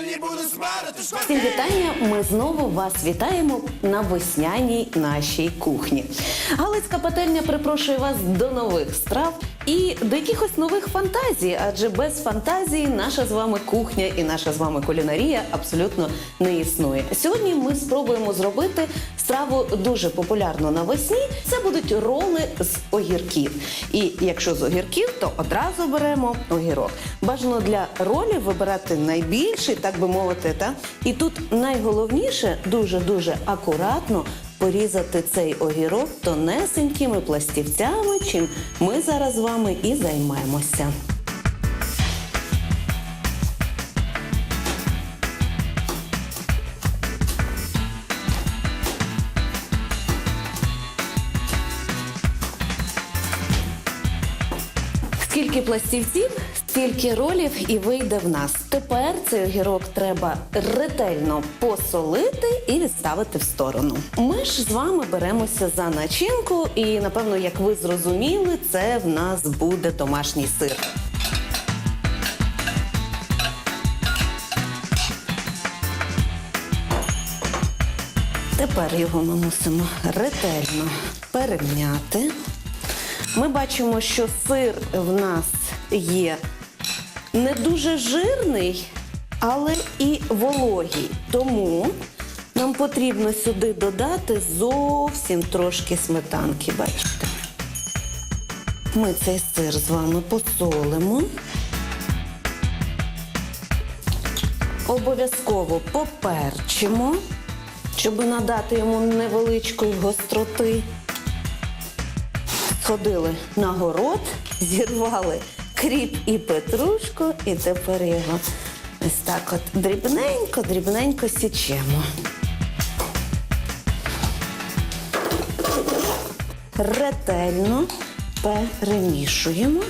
пельні буду смарити Всім вітання! Ми знову вас вітаємо на весняній нашій кухні. Галицька пательня припрошує вас до нових страв і до якихось нових фантазій, адже без фантазії наша з вами кухня і наша з вами кулінарія абсолютно не існує. Сьогодні ми спробуємо зробити страву дуже популярну навесні. Це будуть роли з огірків. І якщо з огірків, то одразу беремо огірок. Бажано для ролів вибирати найбільший, так би мовити, та і тут найголовніше дуже дуже акуратно порізати цей огірок тонесенькими пластівцями, чим ми зараз з вами і займаємося. Скільки пластівців, стільки ролів і вийде в нас. Тепер цей огірок треба ретельно посолити і відставити в сторону. Ми ж з вами беремося за начинку, і напевно, як ви зрозуміли, це в нас буде домашній сир. Тепер його ми мусимо ретельно перемняти. Ми бачимо, що сир в нас є не дуже жирний, але і вологий. Тому нам потрібно сюди додати зовсім трошки сметанки. Бачите? Ми цей сир з вами посолимо. Обов'язково поперчимо, щоб надати йому невеличкої гостроти. Сходили на город, зірвали кріп і петрушку, і тепер його ось так от дрібненько, дрібненько січемо. Ретельно перемішуємо.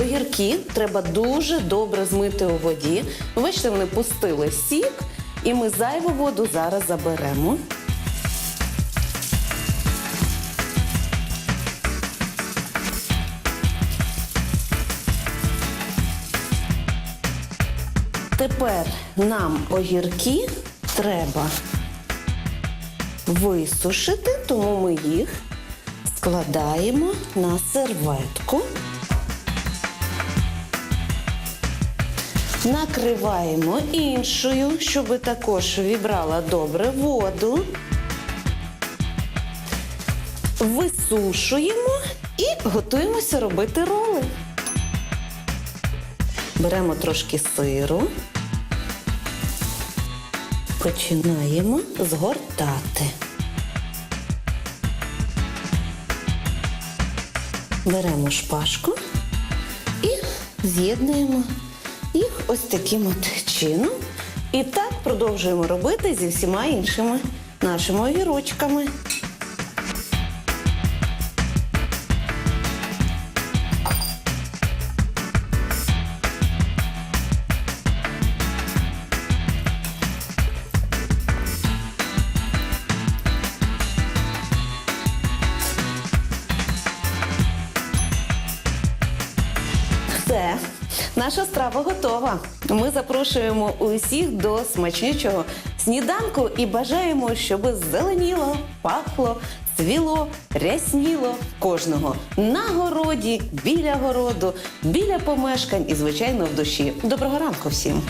Огірки треба дуже добре змити у воді. Бачите, вони пустили сік, і ми зайву воду зараз заберемо. Тепер нам огірки треба висушити, тому ми їх складаємо на серветку. Накриваємо іншою, щоб також вібрала добре воду. Висушуємо і готуємося робити роли. Беремо трошки сиру. Починаємо згортати. Беремо шпажку і з'єднуємо їх ось таким от чином. І так продовжуємо робити зі всіма іншими нашими огірочками. Наша страва готова. Ми запрошуємо усіх до смачнючого сніданку і бажаємо, щоб зеленіло, пахло, цвіло, рясніло кожного на городі, біля городу, біля помешкань і, звичайно, в душі. Доброго ранку всім!